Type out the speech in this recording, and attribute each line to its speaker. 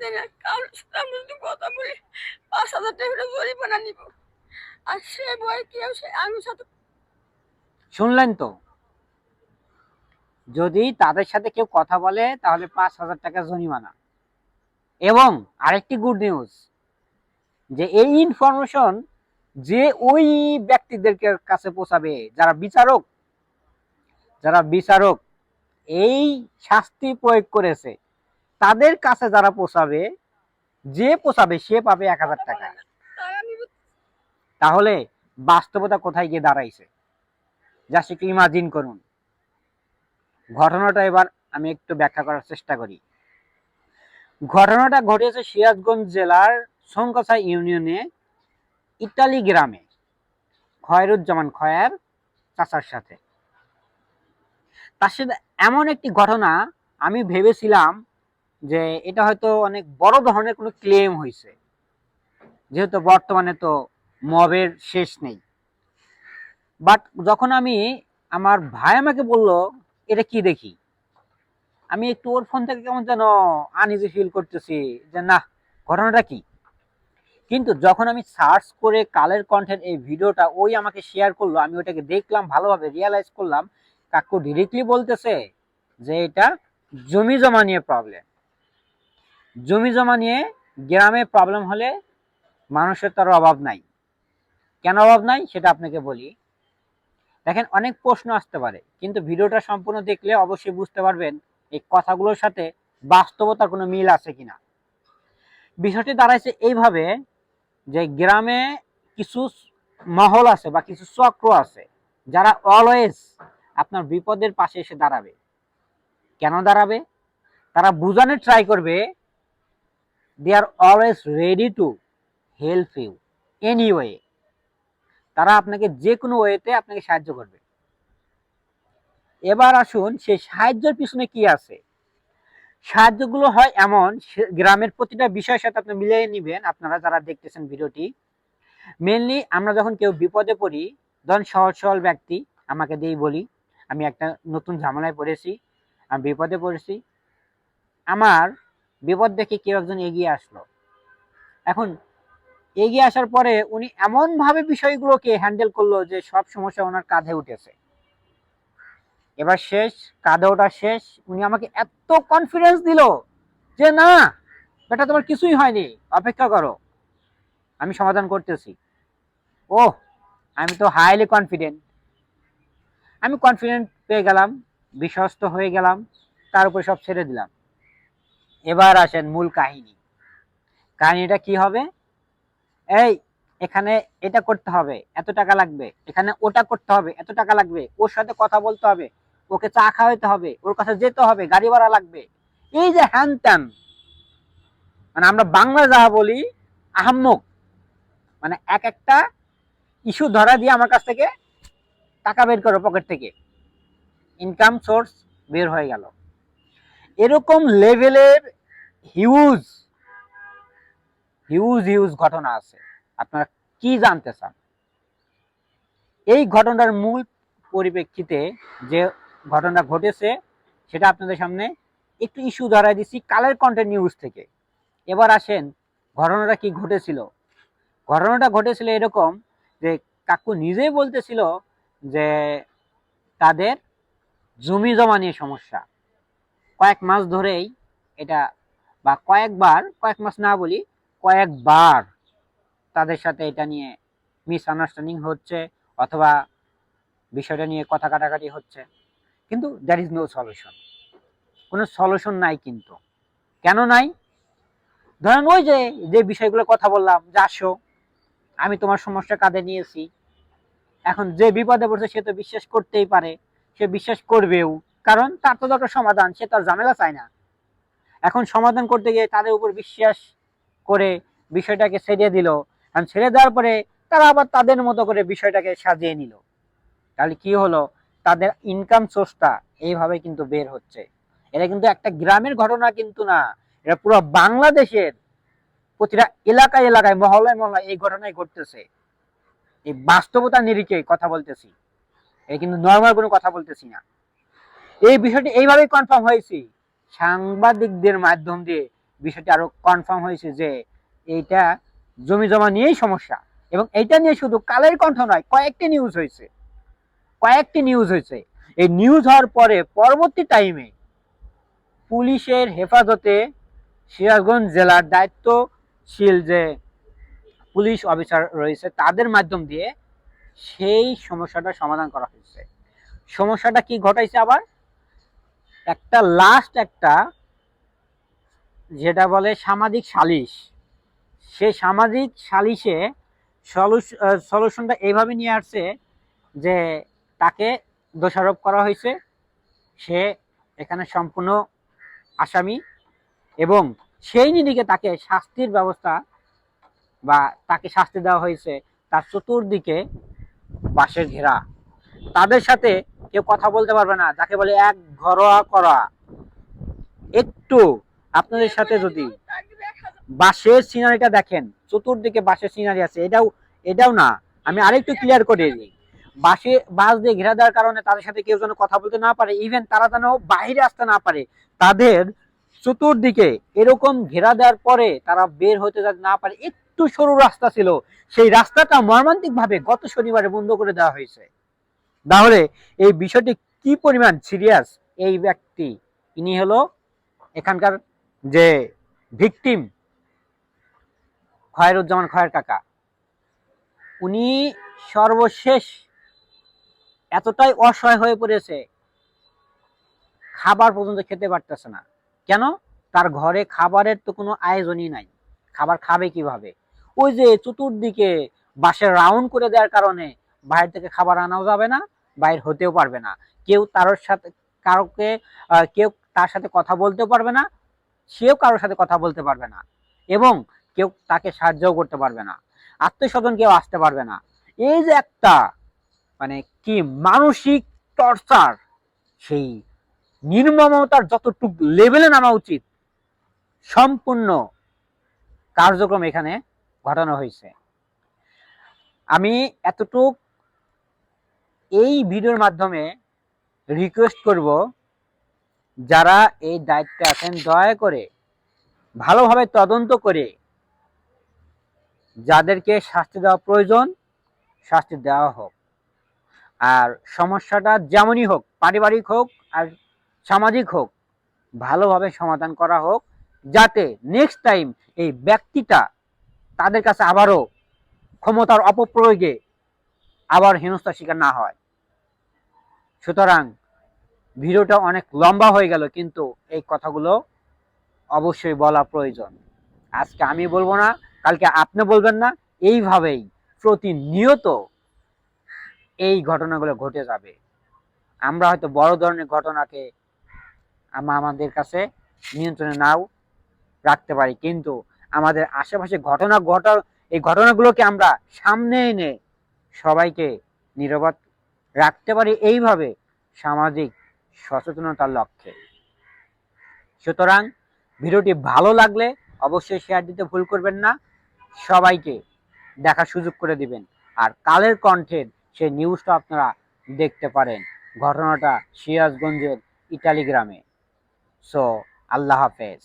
Speaker 1: দেয় না কারোর সাথে আমি যদি কথা বলি, পাঁচ হাজার টাকা জরিমানা নিব। আর সে বই কেউ সে আমি সাথে
Speaker 2: শুনলেন তো? যদি তাদের সাথে কেউ কথা বলে, তাহলে পাঁচ হাজার টাকা জরিমানা। এবং আরেকটি গুড নিউজ যে এই ইনফরমেশন যে ওই ব্যক্তিদের কাছে পৌঁছাবে, যারা বিচারক যারা বিচারক, এই শাস্তি প্রয়োগ করেছে তাদের কাছে যারা পৌঁছাবে যে পৌঁছাবে সে পাবে এক হাজার টাকা। তাহলে বাস্তবতা কোথায় গিয়ে দাঁড়াইছে? যা একটু ইমাজিন করুন। ঘটনাটা এবার আমি একটু ব্যাখ্যা করার চেষ্টা করি। ঘটনাটা ঘটেছে সিরাজগঞ্জ জেলার শঙ্কসা ইউনিয়নে ইতালি গ্রামে, খয়রুজ্জামান খয়ার চাচার সাথে। তার সাথে এমন একটি ঘটনা আমি ভেবেছিলাম যে এটা হয়তো অনেক বড় ধরনের কোনো ক্লেম হয়েছে যেহেতু বর্তমানে তো মবের শেষ নেই। বাট যখন আমি আমার ভাই আমাকে বলল, এটা কি দেখি? আমি একটু ওর ফোন থেকে কেমন যেন আনইজি ফিল করতেছি যে, না, ঘটনাটা কি? কিন্তু যখন আমি সার্চ করে কালের কন্ঠের এই ভিডিওটা ওই আমাকে শেয়ার করল, আমি ওটাকে দেখলাম, ভালোভাবে রিয়ালাইজ করলাম, কাকু ডিরেক্টলি বলতেছে যে এটা জমি জমা নিয়ে প্রবলেম জমি জমা নিয়ে গ্রামে প্রবলেম হলে মানুষের তার অভাব নাই। কেন অভাব নাই? সেটা আপনাকে বলি। দেখেন, অনেক প্রশ্ন আসতে পারে, কিন্তু ভিডিওটা সম্পূর্ণ দেখলে অবশ্যই বুঝতে পারবেন এই কথাগুলোর সাথে বাস্তবতার কোনো মিল আছে কিনা। বিষয়টি দাঁড়াইছে এইভাবে যে গ্রামে কিছু মহল আছে বা কিছু চক্র আছে, যারা অলওয়েজ আপনার বিপদের পাশে এসে দাঁড়াবে। কেন দাঁড়াবে? তারা বোঝানোর ট্রাই করবে they are always ready to help you any way তারা আপনাকে যে কোনো ওয়েতে আপনাকে সাহায্য করবে। এবার আসুন, সেই সাহায্যের পিছনে কি আছে? সাহায্যগুলো হয় এমন গ্রামের প্রতিটা বিষয়ের সাথে আপনি মিলিয়ে নিবেন, আপনারা যারা দেখতেছেন ভিডিওটি। মেনলি আমরা যখন কেউ বিপদে পড়ি, ধরেন সহজ সরল ব্যক্তি, আমাকে দিয়েই বলি, আমি একটা নতুন ঝামেলায় পড়েছি, আমি বিপদে পড়েছি। আমার বিপদ দেখে কেউ একজন এগিয়ে আসলো। এখন এগিয়ে আসার পরে উনি এমন ভাবে বিষয়গুলোকে হ্যান্ডেল করল যে সব সমস্যা ওনার কাঁধে উঠেছে। এবার শেষ, কাঁধে ওঠা শেষ, উনি আমাকে এত কনফিডেন্স দিল যে, না, বেটা, তোমার কিছুই হয়নি, অপেক্ষা করো, আমি সমাধান করতেছি। ও আমি তো হাইলি কনফিডেন্ট আমি কনফিডেন্ট পেয়ে গেলাম, বিশ্বস্ত হয়ে গেলাম, তার উপরে সব ছেড়ে দিলাম। এবার আসেন মূল কাহিনী। কাহিনীটা কি হবে? এই, এখানে এটা করতে হবে, এত টাকা লাগবে। এখানে ওটা করতে হবে, এত টাকা লাগবে। ওর সাথে কথা বলতে হবে, ওকে চা খাওয়াইতে হবে, ওর কাছে যেতে হবে, গাড়ি ভাড়া লাগবে। এই যে হ্যান মানে আমরা বাংলা যাহা বলি, আহাম্মক। মানে এক একটা ইস্যু ধরা দিয়ে আমার কাছ থেকে টাকা বের করো পকেট থেকে। ইনকাম সোর্স বের হয়ে গেল। এরকম লেভেলের হিউজ হিউজ হিউজ ঘটনা আছে। আপনারা কি জানতে চান? এই ঘটনার মূল পরিপ্রেক্ষিতে যে ঘটনা ঘটেছে, সেটা আপনাদের সামনে একটু ইস্যু ধরাই দিচ্ছি কালের কন্টেন্ট নিউজ থেকে। এবার আসেন, ঘটনাটা কি ঘটেছিল? ঘটনাটা ঘটেছিল এরকম যে কাকু নিজেই বলতেছিল যে তাদের জমি জমা নিয়ে সমস্যা। কয়েক মাস ধরেই এটা, বা কয়েকবার, কয়েক মাস না বলি, কয়েকবার তাদের সাথে এটা নিয়ে মিস আন্ডারস্ট্যান্ডিং হচ্ছে, অথবা বিষয়টা নিয়ে কথা কাটাকাটি হচ্ছে। কিন্তু দ্যার ইজ নো সলিউশন কোনো সলিউশন নাই কিন্তু। কেন নাই? ধরেন ওই যে যে বিষয়গুলো কথা বললাম, যে আসো, আমি তোমার সমস্যা কাঁধে নিয়েছি। এখন যে বিপদে পড়ছে সে তো বিশ্বাস করতেই পারে, সে বিশ্বাস করবেও। কারণ তার তো দরকার সমাধান, সে তার ঝামেলা চায় না। এখন সমাধান করতে গিয়ে তাদের উপর বিশ্বাস করে বিষয়টাকে ছেড়ে দিল। আর ছেড়ে দেওয়ার পরে তারা আবার তাদের মতো করে বিষয়টাকে সাজিয়ে নিল। তাহলে কি হলো? তাদের ইনকাম সোর্সটা এইভাবে কিন্তু বের হচ্ছে। এটা কিন্তু একটা গ্রামের ঘটনা কিন্তু না। এটা পুরো বাংলাদেশের প্রতিটা এলাকায় এলাকায় মহলায় মহলায় এই ঘটনাই ঘটতেছে। এই বাস্তবতা নিরিখে কথা বলতেছি। এই কিন্তু নর্মাল কোনো কথা বলতেছি না। এই বিষয়টি এইভাবেই কনফার্ম হয়েছে। সাংবাদিকদের মাধ্যম দিয়ে বিষয়টি আরও কনফার্ম হয়েছে যে এইটা জমি জমা নিয়েই সমস্যা এবং এইটা নিয়ে শুধু কালের কণ্ঠ নয়, কয়েকটি নিউজ হয়েছে। কয়েকটি নিউজ হয়েছে। এই নিউজ হওয়ার পরে পরবর্তী টাইমে পুলিশের হেফাজতে সিরাজগঞ্জ জেলার দায়িত্বশীল যে পুলিশ অফিসার রয়েছে, তাদের মাধ্যম দিয়ে সেই সমস্যাটা সমাধান করা হয়েছে। সমস্যাটা কি ঘটাইছে আবার? একটা লাস্ট একটা, যেটা বলে সামাজিক সালিশ। সেই সামাজিক সালিশে সলিউশনটা এইভাবে নিয়ে আসছে যে তাকে দোষারোপ করা হয়েছে, সে এখানে সম্পূর্ণ আসামি এবং সেই নিদিকে তাকে শাস্তির ব্যবস্থা বা তাকে শাস্তি দেওয়া হয়েছে তার চতুর্দিকে বাঁশের ঘেরা। তাদের সাথে কেউ কথা বলতে পারবে না, যাকে বলে এক ঘরোয়া করা। একটু আপনাদের সাথে যদি বাঁশের সিনারিটা দেখেন, চতুর্দিকে বাঁশের সিনারি আছে, এটাও এটাও না, আমি আরেকটু ক্লিয়ার করে দিই। বাসে বাস দিয়ে ঘেরা দেওয়ার কারণে তাদের সাথে কেউ যেন কথা বলতে না পারে ইভেন তারা যেন বাইরে আসতে না পারে, তাদের চতুর্দিকে এরকম ঘেরা দেওয়ার পরে তারা বের হতে যাতে না পারে, একটু সরু রাস্তা ছিল। সেই রাস্তাটা মর্মান্তিক ভাবে গত শনিবারে বন্ধ করে দেওয়া হয়েছে। তাহলে এই বিষয়টি কি পরিমাণ সিরিয়াস এই ব্যক্তি? ইনি হলো এখানকার যে ভিকটিম খয়েরুজ্জামান খয়ের কাকা। উনি সর্বশেষ এতটাই অসহায় হয়ে পড়েছে, খাবার পর্যন্ত খেতে পারতেছে না। কেন? তার ঘরে খাবারের তো কোনো আয়োজনই নাই। খাবার খাবে কীভাবে? ওই যে চতুর্দিকে বাসের রাউন্ড করে দেওয়ার কারণে বাইরে থেকে খাবার আনাও যাবে না, বাইর হতেও পারবে না। কেউ তার সাথে, কারোকে কেউ তার সাথে কথা বলতেও পারবে না, সেও কারোর সাথে কথা বলতে পারবে না এবং কেউ তাকে সাহায্যও করতে পারবে না আত্মীয় স্বজন কেউ আসতে পারবে না। এই যে একটা মানে কি মানসিক টর্চার, সেই নির্মমতার যতটুক লেভেলে নামা উচিত, সম্পূর্ণ কার্যক্রম এখানে ঘটানো হয়েছে। আমি এতটুক এই ভিডিওর মাধ্যমে রিকোয়েস্ট করব যারা এই দায়িত্বে আছেন, দয়া করে ভালোভাবে তদন্ত করে যাদেরকে শাস্তি দেওয়া প্রয়োজন, শাস্তি দেওয়া হোক। আর সমস্যাটা যেমনই হোক, পারিবারিক হোক আর সামাজিক হোক, ভালোভাবে সমাধান করা হোক, যাতে নেক্সট টাইম এই ব্যক্তিটা তাদের কাছে আবারও ক্ষমতার অপপ্রয়োগে আবার হেনস্থার শিকার না হয়। সুতরাং ভিডিওটা অনেক লম্বা হয়ে গেল, কিন্তু এই কথাগুলো অবশ্যই বলা প্রয়োজন। আজকে আমি বলব না, কালকে আপনি বলবেন না, এইভাবেই প্রতিনিয়ত এই ঘটনাগুলো ঘটে যাবে। আমরা হয়তো বড় ধরনের ঘটনাকে আম- আমাদের কাছে নিয়ন্ত্রণে নাও রাখতে পারি, কিন্তু আমাদের আশেপাশে ঘটনা ঘটা এই ঘটনাগুলোকে আমরা সামনে এনে সবাইকে নিরাপদ রাখতে পারি এইভাবে সামাজিক সচেতনতার লক্ষ্যে। সুতরাং ভিডিওটি ভালো লাগলে অবশ্যই শেয়ার দিতে ভুল করবেন না। সবাইকে দেখার সুযোগ করে দিবেন। আর কালের কণ্ঠের সেই নিউজটা আপনারা দেখতে পারেন। ঘটনাটা সিরাজগঞ্জের ইটালি গ্রামে সো আল্লাহ হাফেজ।